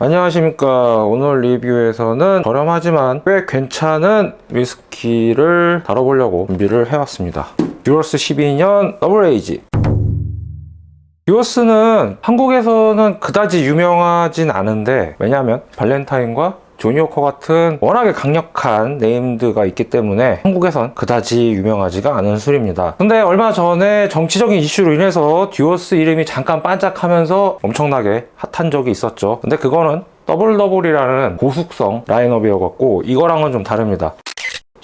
안녕하십니까. 오늘 리뷰에서는 저렴하지만 꽤 괜찮은 위스키를 다뤄보려고 준비를 해왔습니다. 듀어스 12년 더블 에이지. 듀어스는 한국에서는 그다지 유명하진 않은데 왜냐하면 발렌타인과 조니워커 같은 워낙에 강력한 네임드가 있기 때문에 한국에선 그다지 유명하지가 않은 술입니다. 근데 얼마 전에 정치적인 이슈로 인해서 듀어스 이름이 잠깐 반짝하면서 엄청나게 핫한 적이 있었죠. 근데 그거는 더블 더블이라는 고숙성 라인업이어갖고 이거랑은 좀 다릅니다.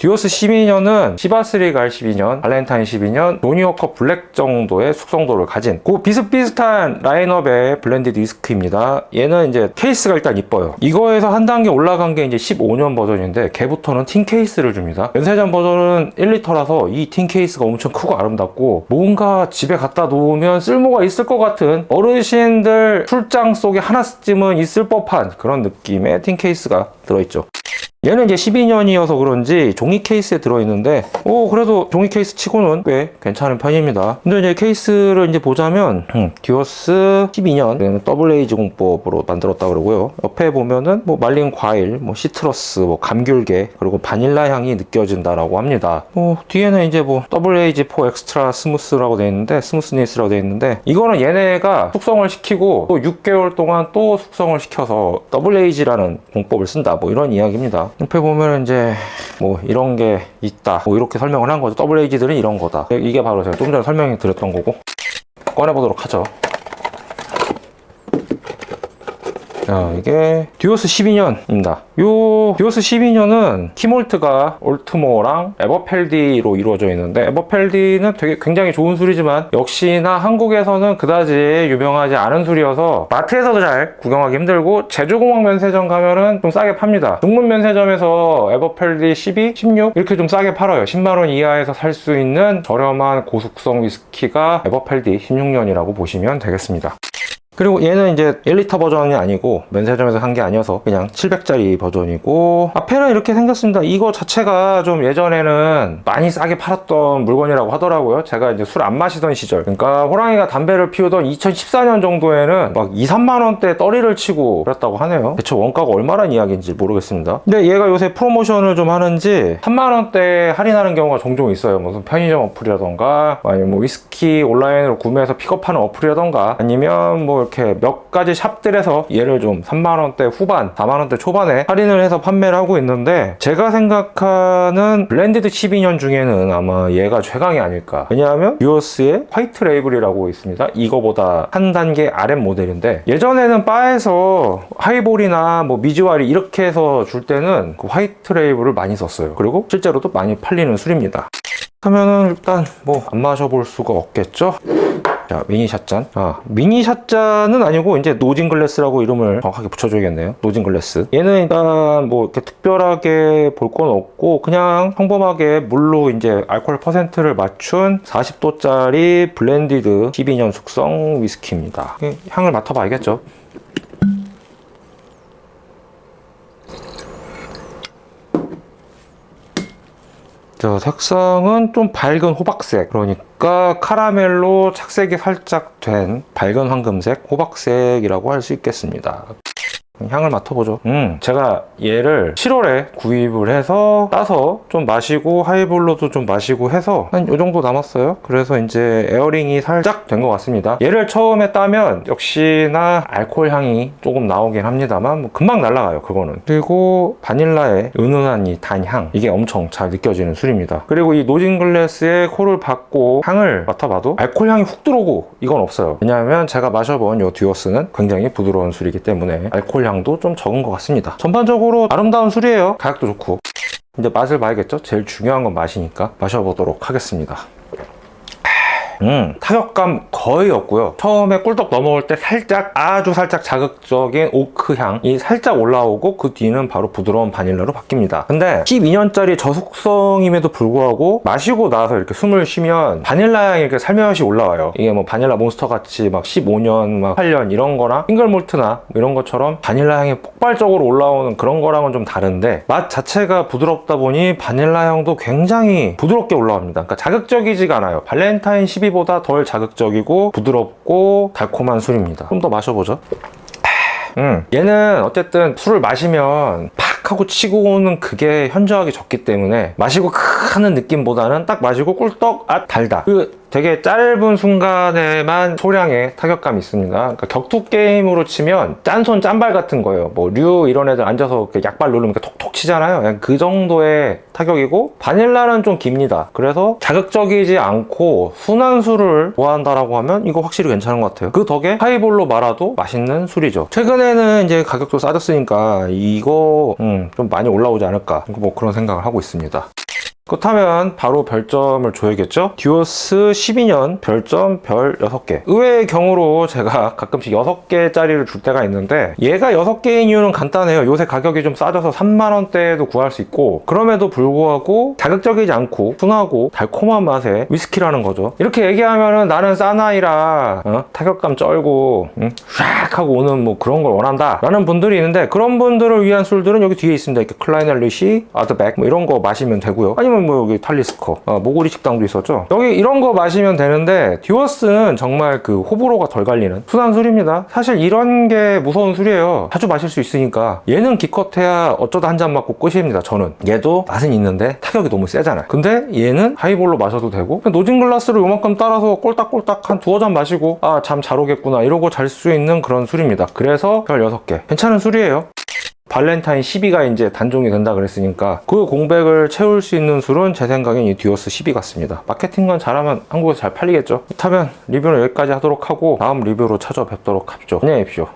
듀오스 12년은 시바스리갈 12년, 발렌타인 12년, 조니워커 블랙 정도의 숙성도를 가진 그 비슷비슷한 라인업의 블렌디드 위스키입니다. 얘는 이제 케이스가 일단 이뻐요. 이거에서 한 단계 올라간 게 이제 15년 버전인데 걔부터는 틴 케이스를 줍니다. 연세전 버전은 1리터라서 이 틴 케이스가 엄청 크고 아름답고 뭔가 집에 갖다 놓으면 쓸모가 있을 것 같은 어르신들 출장 속에 하나쯤은 있을 법한 그런 느낌의 틴 케이스가 들어있죠. 얘는 이제 12년이어서 그런지 종이 케이스에 들어있는데, 오, 그래도 종이 케이스 치고는 꽤 괜찮은 편입니다. 근데 이제 케이스를 이제 보자면, 음, 듀어스 12년, 얘는 더블 에이지 공법으로 만들었다 그러고요. 옆에 보면은 뭐 말린 과일, 뭐 시트러스, 뭐 감귤계, 그리고 바닐라 향이 느껴진다라고 합니다. 뭐, 뒤에는 이제 뭐 더블 에이지 4 엑스트라 스무스라고 되어 있는데, 스무스니스라고 되어 있는데, 이거는 얘네가 숙성을 시키고 또 6개월 동안 또 숙성을 시켜서 더블 에이지라는 공법을 쓴다. 뭐 이런 이야기입니다. 옆에 보면 이제 뭐 이런 게 있다. 뭐 이렇게 설명을 한 거죠. 에이지들은 이런 거다. 이게 바로 제가 좀 전에 설명해 드렸던 거고. 꺼내보도록 하죠. 자, 이게 듀오스 12년입니다. 요 듀오스 12년은 키몰트가 올트모랑 에버펠디로 이루어져 있는데 에버펠디는 되게 굉장히 좋은 술이지만 역시나 한국에서는 그다지 유명하지 않은 술이어서 마트에서도 잘 구경하기 힘들고 제주공항 면세점 가면은 좀 싸게 팝니다. 중문 면세점에서 에버펠디 12, 16 이렇게 좀 싸게 팔아요. 10만 원 이하에서 살 수 있는 저렴한 고숙성 위스키가 에버펠디 16년이라고 보시면 되겠습니다. 그리고 얘는 이제 1리터 버전이 아니고 면세점에서 산 게 아니어서 그냥 700짜리 버전이고 앞에는 이렇게 생겼습니다. 이거 자체가 좀 예전에는 많이 싸게 팔았던 물건이라고 하더라고요. 제가 이제 술 안 마시던 시절 그러니까 호랑이가 담배를 피우던 2014년 정도에는 막 2, 3만 원대 떨이를 치고 그랬다고 하네요. 대체 원가가 얼마란 이야기인지 모르겠습니다. 근데 얘가 요새 프로모션을 좀 하는지 3만 원대 할인하는 경우가 종종 있어요. 무슨 편의점 어플이라던가 아니면 뭐 위스키 온라인으로 구매해서 픽업하는 어플이라던가 아니면 뭐 이렇게 몇 가지 샵들에서 얘를 좀 3만 원대 후반, 4만 원대 초반에 할인을 해서 판매를 하고 있는데 제가 생각하는 블렌디드 12년 중에는 아마 얘가 최강이 아닐까. 왜냐하면 듀어스의 화이트 레이블이라고 있습니다. 이거보다 한 단계 아랫 모델인데 예전에는 바에서 하이볼이나 뭐 미즈와리 이렇게 해서 줄 때는 그 화이트 레이블을 많이 썼어요. 그리고 실제로도 많이 팔리는 술입니다. 하면은 일단 뭐 안 마셔볼 수가 없겠죠? 자, 미니 샷잔. 아, 미니 샷잔은 아니고 이제 노진 글래스라고 이름을 정확하게 붙여줘야겠네요. 노진 글래스. 얘는 일단 뭐 이렇게 특별하게 볼 건 없고 그냥 평범하게 물로 이제 알코올 퍼센트를 맞춘 40도짜리 블렌디드 12년 숙성 위스키입니다. 향을 맡아봐 알겠죠? 자, 색상은 좀 밝은 호박색. 그러니까 카라멜로 착색이 살짝 된 밝은 황금색, 호박색이라고 할 수 있겠습니다. 향을 맡아보죠. 음, 제가 얘를 7월에 구입을 해서 따서 좀 마시고 하이볼로도 좀 마시고 해서 한 요 정도 남았어요. 그래서 이제 에어링이 살짝 된 것 같습니다. 얘를 처음에 따면 역시나 알코올 향이 조금 나오긴 합니다만 뭐 금방 날아가요. 그거는. 그리고 바닐라의 은은한 이 단향 이게 엄청 잘 느껴지는 술입니다. 그리고 이 노진 글래스에 코를 박고 향을 맡아봐도 알코올 향이 훅 들어오고 이건 없어요. 왜냐하면 제가 마셔본 요 듀어스는 굉장히 부드러운 술이기 때문에 알코올 향도 좀 적은 것 같습니다. 전반적으로 아름다운 술이에요. 가격도 좋고. 이제 맛을 봐야겠죠? 제일 중요한 건 맛이니까 마셔보도록 하겠습니다. 음, 타격감 거의 없고요. 처음에 꿀떡 넘어올 때 살짝 아주 살짝 자극적인 오크 향이 살짝 올라오고 그 뒤는 바로 부드러운 바닐라로 바뀝니다. 근데 12년짜리 저숙성임에도 불구하고 마시고 나서 이렇게 숨을 쉬면 바닐라 향이 이렇게 살며시 올라와요. 이게 뭐 바닐라 몬스터 같이 막 15년, 막 8년 이런 거랑 싱글 몰트나 이런 것처럼 바닐라 향이 폭발적으로 올라오는 그런 거랑은 좀 다른데 맛 자체가 부드럽다 보니 바닐라 향도 굉장히 부드럽게 올라옵니다. 그러니까 자극적이지가 않아요. 발렌타인 12 보다 덜 자극적이고 부드럽고 달콤한 술입니다. 좀 더 마셔보죠. 음. 얘는 어쨌든 술을 마시면 팍 하고 치고 오는 그게 현저하게 적기 때문에 마시고 크 하는 느낌보다는 딱 마시고 꿀떡 아 달다 그 되게 짧은 순간에만 소량의 타격감이 있습니다. 그러니까 격투 게임으로 치면 짠손 짠발 같은 거예요. 뭐 류 이런 애들 앉아서 약발 누르면 톡톡 치잖아요. 그냥 그 정도의 타격이고 바닐라는 좀 깁니다. 그래서 자극적이지 않고 순한 술을 좋아한다라고 하면 이거 확실히 괜찮은 것 같아요. 그 덕에 하이볼로 말아도 맛있는 술이죠. 최근에는 이제 가격도 싸졌으니까 이거 음, 좀 많이 올라오지 않을까 뭐 그런 생각을 하고 있습니다. 그렇다면 바로 별점을 줘야겠죠? 듀오스 12년 별점 별 6개. 의외의 경우로 제가 가끔씩 6개짜리를 줄 때가 있는데 얘가 6개인 이유는 간단해요. 요새 가격이 좀 싸져서 3만원대에도 구할 수 있고 그럼에도 불구하고 자극적이지 않고 순하고 달콤한 맛의 위스키라는 거죠. 이렇게 얘기하면은 나는 사나이라 어? 타격감 쩔고 응? 샥 하고 오는 뭐 그런 걸 원한다 라는 분들이 있는데 그런 분들을 위한 술들은 여기 뒤에 있습니다. 이렇게 클라이널리시, 아드백 뭐 이런 거 마시면 되고요. 아니면 뭐 여기 탈리스커, 어, 모구리 식당도 있었죠. 여기 이런 거 마시면 되는데 듀어스는 정말 그 호불호가 덜 갈리는 순한 술입니다. 사실 이런 게 무서운 술이에요. 자주 마실 수 있으니까 얘는 기껏해야 어쩌다 한 잔 맞고 끝입니다. 저는 얘도 맛은 있는데 타격이 너무 세잖아요. 근데 얘는 하이볼로 마셔도 되고 노진 글라스로 요만큼 따라서 꼴딱꼴딱 한 두어 잔 마시고 아 잠 잘 오겠구나 이러고 잘 수 있는 그런 술입니다. 그래서 별 6개 괜찮은 술이에요. 발렌타인 12가 이제 단종이 된다 그랬으니까 그 공백을 채울 수 있는 술은 제 생각엔 이 듀오스 12 같습니다. 마케팅만 잘하면 한국에서 잘 팔리겠죠. 그렇다면 리뷰는 여기까지 하도록 하고 다음 리뷰로 찾아뵙도록 하죠. 안녕히 계십시오.